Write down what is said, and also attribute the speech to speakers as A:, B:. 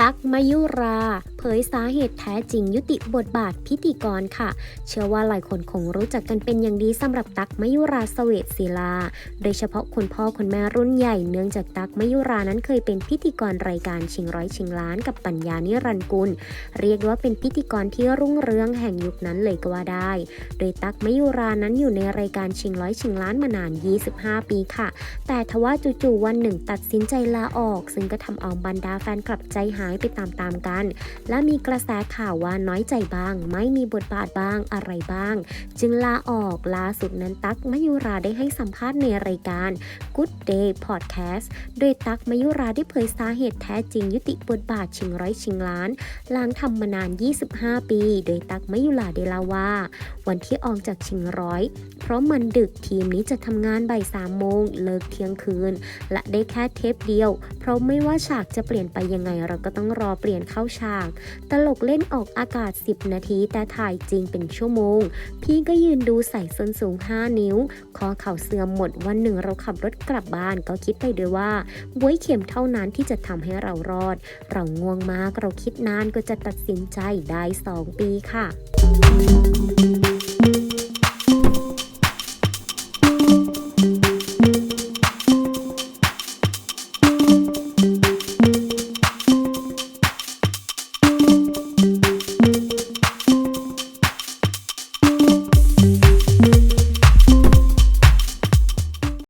A: ตั๊กมายุราเผยสาเหตุแท้จริงยุติบทบาทพิธีกรค่ะ เชื่อว่าหลายคนคงรู้จักกันเป็นอย่างดีสำหรับตั๊กมยุราเสเวตศิลา โดยเฉพาะคุณพ่อคุณแม่รุ่นใหญ่เนื่องจากตั๊กมยุรานั้นเคยเป็นพิธีกรรายการชิงร้อยชิงล้านกับปัญญานิรันกุล เรียกว่าเป็นพิธีกรที่รุ่งเรืองแห่งยุคนั้นเลยก็ว่าได้ โดยตั๊กมยุรานั้นอยู่ในรายการชิงร้อยชิงล้านมานาน 25 ปีค่ะ แต่ทว่าจู่ๆวันหนึ่งตัดสินใจลาออก ซึ่งก็ทำเอาบรรดาแฟนคลับใจหายไปตามๆกันและมีกระแสข่าวว่าน้อยใจบ้าง ไม่มีบทบาทบ้างอะไรบ้าง จึงลาออกล่าสุดนั้นตั๊กมยุราได้ให้สัมภาษณ์ในรายการ Good Day Podcast โดยตั๊กมยุราได้เผยสาเหตุแท้จริงยุติบทบาทชิงร้อยชิงล้านหลังทำมานาน 25 ปี โดยตั๊กมยุราได้เล่าว่า วันที่ออกจากชิงร้อย เพราะมันดึกทีมนี้จะทำงานบ่ายสามโมงเลิกเที่ยงคืน และได้แค่เทปเดียว เพราะไม่ว่าฉากจะเปลี่ยนไปยังไงเราก็ต้องรอเปลี่ยนเข้าฉากตลกเล่นออกอากาศ 10 นาที แต่ถ่ายจริงเป็นชั่วโมง พี่ก็ยืนดูใส่ส้นสูง 5 นิ้ว คอเข่าเสื่อมหมดวันหนึ่งเราขับรถกลับบ้านก็คิดไปด้วยว่าบวยเข็มเท่านั้นที่จะทำให้เรารอด เราง่วงมากเราคิดนานก็จะตัดสินใจได้ 2 ปีค่ะ